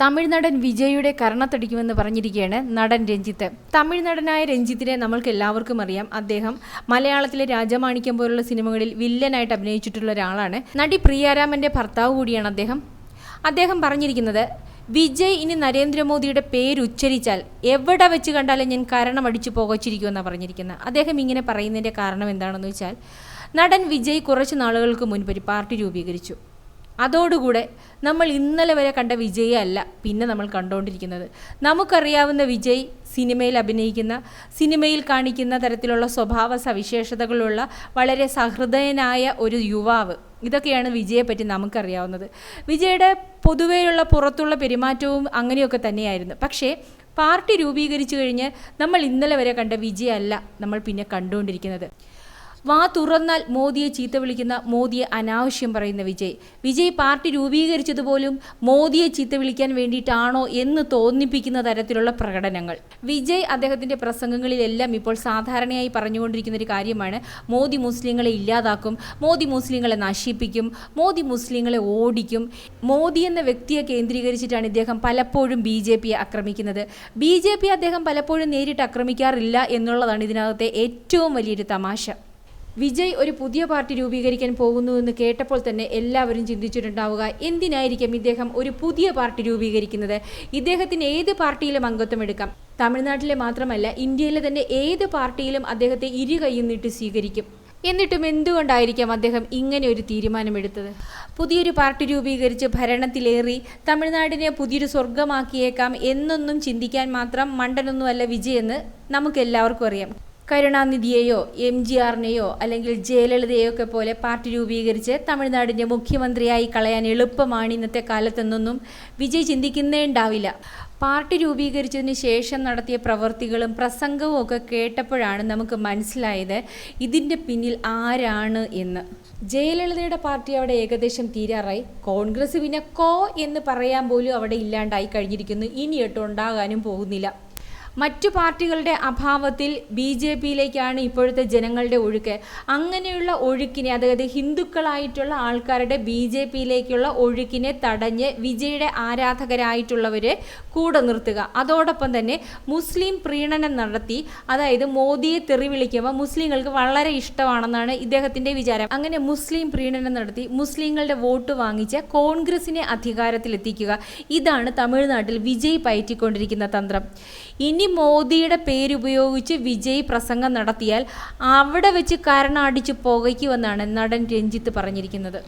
തമിഴ് നടൻ വിജയുടെ കർണത്തടിക്കുമെന്ന് പറഞ്ഞിരിക്കുകയാണ് നടൻ രഞ്ജിത്ത്. തമിഴ് നടനായ രഞ്ജിത്തിനെ നമ്മൾക്ക് എല്ലാവർക്കും അറിയാം. അദ്ദേഹം മലയാളത്തിലെ രാജമാണിക്യം പോലുള്ള സിനിമകളിൽ വില്ലനായിട്ട് അഭിനയിച്ചിട്ടുള്ള ഒരാളാണ്. നടി പ്രിയാരാമന്റെ ഭർത്താവ് കൂടിയാണ് അദ്ദേഹം. അദ്ദേഹം പറഞ്ഞിരിക്കുന്നത് വിജയ് ഇനി നരേന്ദ്രമോദിയുടെ പേര് ഉച്ചരിച്ചാൽ എവിടെ വെച്ച് കണ്ടാലും ഞാൻ കരണം അടിച്ചു പോകച്ചിരിക്കുമെന്നാണ് പറഞ്ഞിരിക്കുന്നത്. അദ്ദേഹം ഇങ്ങനെ പറയുന്നതിന്റെ കാരണം എന്താണെന്ന് വെച്ചാൽ നടൻ വിജയ് കുറച്ച് നാളുകൾക്ക് മുൻപ് ഒരു പാർട്ടി രൂപീകരിച്ചു. അതോടുകൂടെ നമ്മൾ ഇന്നലെ വരെ കണ്ട വിജയ് അല്ല പിന്നെ നമ്മൾ കണ്ടുകൊണ്ടിരിക്കുന്നത് നമുക്കറിയാവുന്ന വിജയ് സിനിമയിൽ അഭിനയിക്കുന്ന സിനിമയിൽ കാണിക്കുന്ന തരത്തിലുള്ള സ്വഭാവ സവിശേഷതകളുള്ള വളരെ സഹൃദയനായ ഒരു യുവാവ്. ഇതൊക്കെയാണ് വിജയെ പറ്റി നമുക്കറിയാവുന്നത്. വിജയുടെ പൊതുവെയുള്ള പുറത്തുള്ള പെരുമാറ്റവും അങ്ങനെയൊക്കെ തന്നെയായിരുന്നു. പക്ഷേ പാർട്ടി രൂപീകരിച്ചു കഴിഞ്ഞ് നമ്മൾ ഇന്നലെ വരെ കണ്ട വിജയല്ല നമ്മൾ പിന്നെ കണ്ടുകൊണ്ടിരിക്കുന്നത് വാ തുറന്നാൽ മോദിയെ ചീത്ത വിളിക്കുന്ന മോദിയെ അനാവശ്യം പറയുന്ന വിജയ്. വിജയ് പാർട്ടി രൂപീകരിച്ചതുപോലും മോദിയെ ചീത്ത വിളിക്കാൻ വേണ്ടിയിട്ടാണോ എന്ന് തോന്നിപ്പിക്കുന്ന തരത്തിലുള്ള പ്രകടനങ്ങൾ. വിജയ് അദ്ദേഹത്തിന്റെ പ്രസംഗങ്ങളിലെല്ലാം ഇപ്പോൾ സാധാരണയായി പറഞ്ഞുകൊണ്ടിരിക്കുന്ന ഒരു കാര്യമാണ്. മോദി മുസ്ലിങ്ങളെ ഇല്ലാതാക്കും മോദി മുസ്ലിങ്ങളെ നശിപ്പിക്കും മോദി മുസ്ലിങ്ങളെ ഓടിക്കും. മോദി എന്ന വ്യക്തിയെ കേന്ദ്രീകരിച്ചിട്ടാണ് ഇദ്ദേഹം പലപ്പോഴും ബി ജെ പിയെ ആക്രമിക്കുന്നത്. ബി ജെ പി അദ്ദേഹം പലപ്പോഴും നേരിട്ട് ആക്രമിക്കാറില്ല എന്നുള്ളതാണ് ഇതിനകത്തെ ഏറ്റവും വലിയൊരു തമാശ. വിജയ് ഒരു പുതിയ പാർട്ടി രൂപീകരിക്കാൻ പോകുന്നു എന്ന് കേട്ടപ്പോൾ തന്നെ എല്ലാവരും ചിന്തിച്ചിട്ടുണ്ടാവുക എന്തിനായിരിക്കും ഇദ്ദേഹം ഒരു പുതിയ പാർട്ടി രൂപീകരിക്കുന്നത്? ഇദ്ദേഹത്തിന് ഏത് പാർട്ടിയിലും അംഗത്വം എടുക്കാം? തമിഴ്നാട്ടിലെ മാത്രമല്ല ഇന്ത്യയിലെ തന്നെ ഏത് പാർട്ടിയിലും അദ്ദേഹത്തെ ഇരു കൈയും നീട്ടി സ്വീകരിക്കും. എന്നിട്ടും എന്തുകൊണ്ടായിരിക്കാം അദ്ദേഹം ഇങ്ങനെ ഒരു തീരുമാനമെടുത്തത്? പുതിയൊരു പാർട്ടി രൂപീകരിച്ച് ഭരണത്തിലേറി തമിഴ്നാടിനെ പുതിയൊരു സ്വർഗമാക്കിയേക്കാം എന്നൊന്നും ചിന്തിക്കാൻ മാത്രം മണ്ടനൊന്നുമല്ല വിജയെന്ന് നമുക്കെല്ലാവർക്കും അറിയാം. കരുണാനിധിയെയോ എം ജി ആറിനെയോ അല്ലെങ്കിൽ ജയലളിതയെയോ ഒക്കെ പോലെ പാർട്ടി രൂപീകരിച്ച് തമിഴ്നാടിന്റെ മുഖ്യമന്ത്രിയായി കളയാൻ എളുപ്പമാണ് ഇന്നത്തെ കാലത്തെന്നൊന്നും വിജയ് ചിന്തിക്കുന്നേ ഉണ്ടാവില്ല. പാർട്ടി രൂപീകരിച്ചതിന് ശേഷം നടത്തിയ പ്രവൃത്തികളും പ്രസംഗവും ഒക്കെ കേട്ടപ്പോഴാണ് നമുക്ക് മനസ്സിലായത് ഇതിന്റെ പിന്നിൽ ആരാണ് എന്ന്. ജയലളിതയുടെ പാർട്ടി അവിടെ ഏകദേശം തീരാറായി. കോൺഗ്രസ് പിന്നെ കോ എന്ന് പറയാൻ പോലും അവിടെ ഇല്ലാണ്ടായി കഴിഞ്ഞിരിക്കുന്നു. ഇനിയൊട്ടും ഉണ്ടാകാനും പോകുന്നില്ല. മറ്റു പാർട്ടികളുടെ അഭാവത്തിൽ ബി ജെ പിയിലേക്കാണ് ഇപ്പോഴത്തെ ജനങ്ങളുടെ ഒഴുക്ക്. അങ്ങനെയുള്ള ഒഴുക്കിനെ അതായത് ഹിന്ദുക്കളായിട്ടുള്ള ആൾക്കാരുടെ ബി ജെ പിയിലേക്കുള്ള ഒഴുക്കിനെ തടഞ്ഞ് വിജയുടെ ആരാധകരായിട്ടുള്ളവരെ കൂടെ നിർത്തുക. അതോടൊപ്പം തന്നെ മുസ്ലിം പ്രീണനം നടത്തി അതായത് മോദിയെ തെറി വിളിക്കുമ്പോൾ മുസ്ലിങ്ങൾക്ക് വളരെ ഇഷ്ടമാണെന്നാണ് ഇദ്ദേഹത്തിന്റെ വിചാരം. അങ്ങനെ മുസ്ലിം പ്രീണനം നടത്തി മുസ്ലിങ്ങളുടെ വോട്ട് വാങ്ങിച്ച് കോൺഗ്രസിനെ അധികാരത്തിലെത്തിക്കുക. ഇതാണ് തമിഴ്നാട്ടിൽ വിജയ് പയറ്റിക്കൊണ്ടിരിക്കുന്ന തന്ത്രം. ഇനി മോദിയുടെ പേരുപയോഗിച്ച് വിജയ് പ്രസംഗം നടത്തിയാൽ അവിടെ വെച്ച് കരണാടിച്ച് പുകയ്ക്കുമെന്നാണ് നടൻ രഞ്ജിത്ത് പറഞ്ഞിരിക്കുന്നത്.